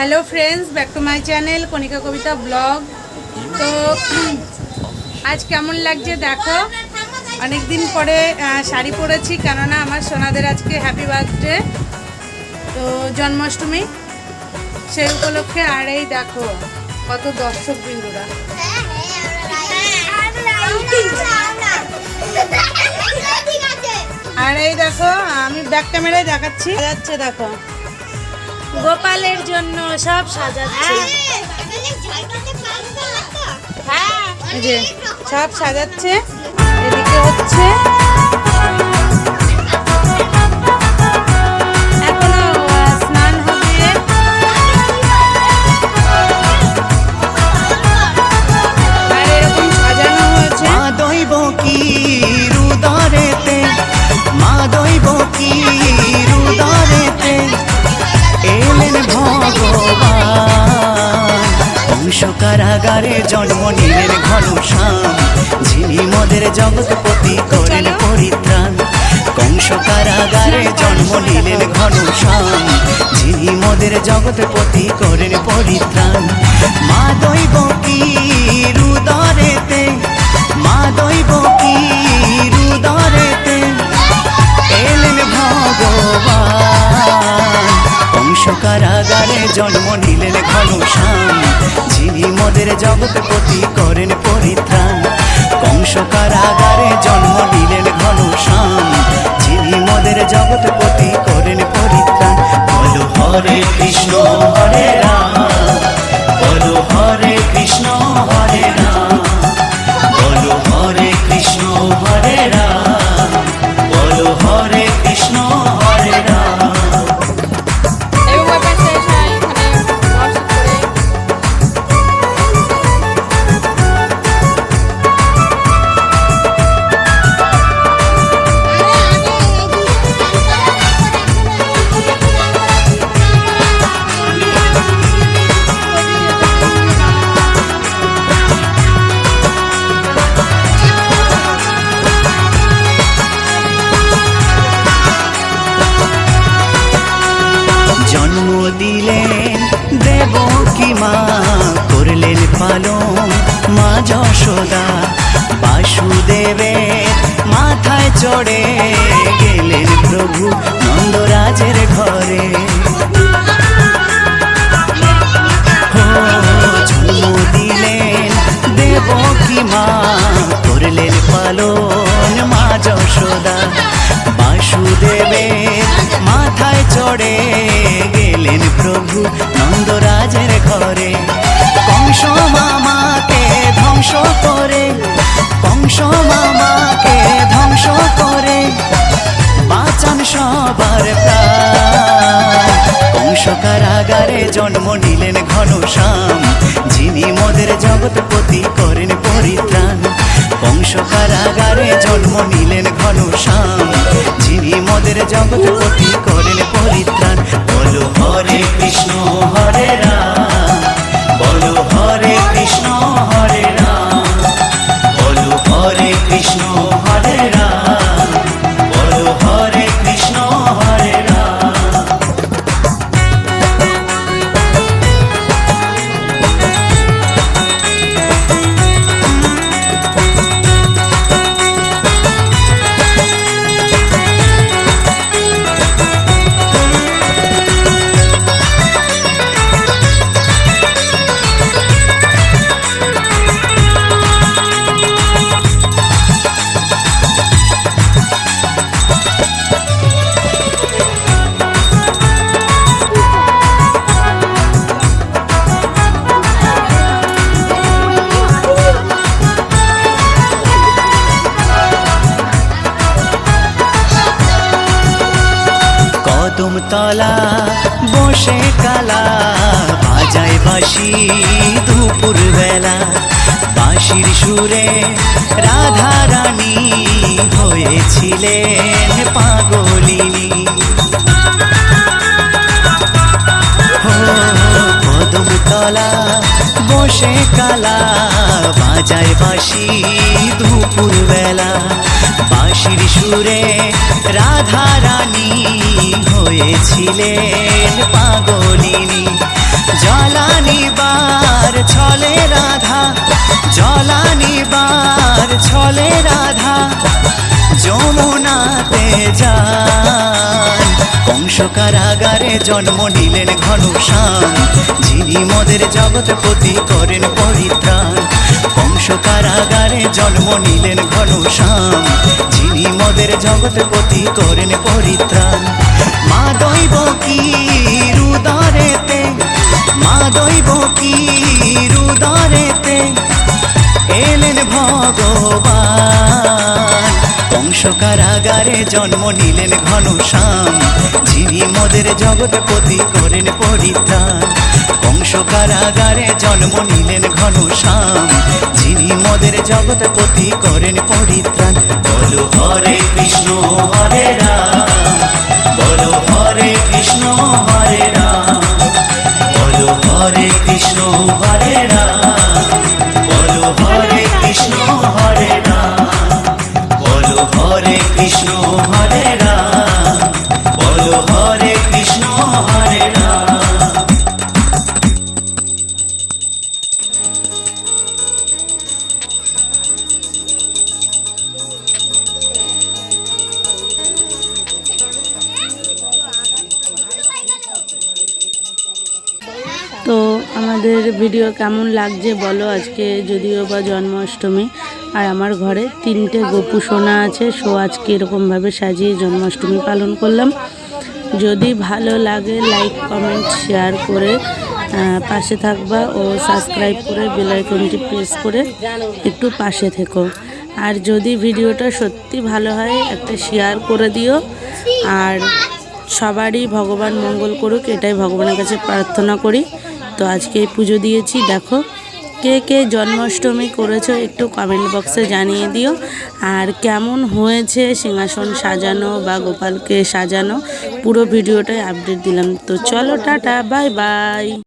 Hello friends, back to my channel Kanika Kabita blog. তো, আজ কেমন লাগছে দেখো? অনেক দিন পরে শাড়ি পরেছি, কেননা আমার সোনাদের আজকে হ্যাপি বার্থডে তো, জন্মাষ্টমী সেই উপলক্ষে, আর এই দেখো, কত দর্শক বিন্দুরা। আর এই দেখো, আমি ব্যাক ক্যামেরায় দেখাচ্ছি। যাচ্ছে, দেখো। গোপালের জন্য সব সাজাচ্ছে। এই যে সব সাজাচ্ছে এদিকে হচ্ছে। এখনও স্নান হবে। আর সাজানো হয়েছে। মা দৈব কি রুদরেতে মা দৈব কি জগৎপতি করেন পরিত্রাণ। কংস কারাগারে জন্ম নিলেন ঘনশ্যাম। যিনি মদের জগৎপতি করেন পরিত্রাণ। মা দৈব কি রুদরেতে মা দৈব কি রুদরেতে এলেন ভগবান। কংস কারাগারে জন্ম নিলেন ঘনশ্যাম। যিনি মদের জগৎপতি করেন পরিত্রাণ। কংস কারাগারে জন্ম দিলেন ঘনশ্যাম। যিনি মদের জগৎপতি করেন পরিত্রাণ। বলো হরে কৃষ্ণ হরে চড়ে গেলেন প্রভু নন্দরাজের ঘরে। সবার কংস কারাগারে জন্ম নিলেন ঘনশ্যাম। যিনি মদের জগৎপতি করেন পরিত্রাণ। কংস কারাগারে জন্ম নিলেন ঘনশ্যাম। যিনি মদের জগৎপতি তলা, বসে কালা, বাজায় বাঁশি দুপুর বেলা বাঁশির সুরে রাধা রানী হয়েছিলেন পাগলিনী। কদম তলা বসে কালা বাজায় বাঁশি দুপুর বেলা বাঁশির সুরে রাধা রানী হয়েছিলেন পাগলিনী। জলানিবার ছলে রাধা জলানিবার ছলে রাধা, যমুনাতে যান কংস কারাগারে জন্ম নিলেন ঘনশ্যাম। যিনি মদের জগৎপতি করেন পরিত্রাণ। কংস কারাগারে জন্ম নিলেন ঘনশ্যাম। যিনি মদের জগৎপতি করেন পরিত্রাণ। মা দৈব কি রুদরেতে মা দৈব কি রুদরেতে এলেন ভগবান। কংস কারাগারে জন্ম নিলেন ঘনশ্যাম। যিনি মোদের জগৎপতি করেন পরিত্রাণ। কংস কারাগারে জন্ম নিলেন ঘনশ্যাম। যিনি মোদের জগৎপতি করেন পরিত্রাণ। বলো হরে কৃষ্ণ, হরে রাম। বলো হরে কৃষ্ণ, হরে রাম। বলো হরে কৃষ্ণ, হরে আমাদের ভিডিও কেমন লাগছে বলো আজকে যদিও বা জন্মাষ্টমী। আর আমার ঘরে তিনটে গোপু সোনা আছে, সো আজকে এরকমভাবে সাজিয়ে জন্মাষ্টমী পালন করলাম। যদি ভালো লাগে লাইক কমেন্ট শেয়ার করে পাশে থাকবা ও সাবস্ক্রাইব করে বেলাইকনটি প্রেস করে একটু পাশে থেকো। আর যদি ভিডিওটা সত্যি ভালো হয়, একটা শেয়ার করে দিও। আর সবারই ভগবান মঙ্গল করুক, এটাই ভগবানের কাছে প্রার্থনা করি। তো আজকে পুজো দিয়েছি। দেখো, কে কে জন্মাষ্টমী করেছ একটু কমেন্ট বক্সে জানিয়ে দিও। আর কেমন হয়েছে সিংহাসন সাজানো বা গোপালকে সাজানো, পুরো ভিডিওটাই আপডেট দিলাম। তো চলো, টাটা বাই বাই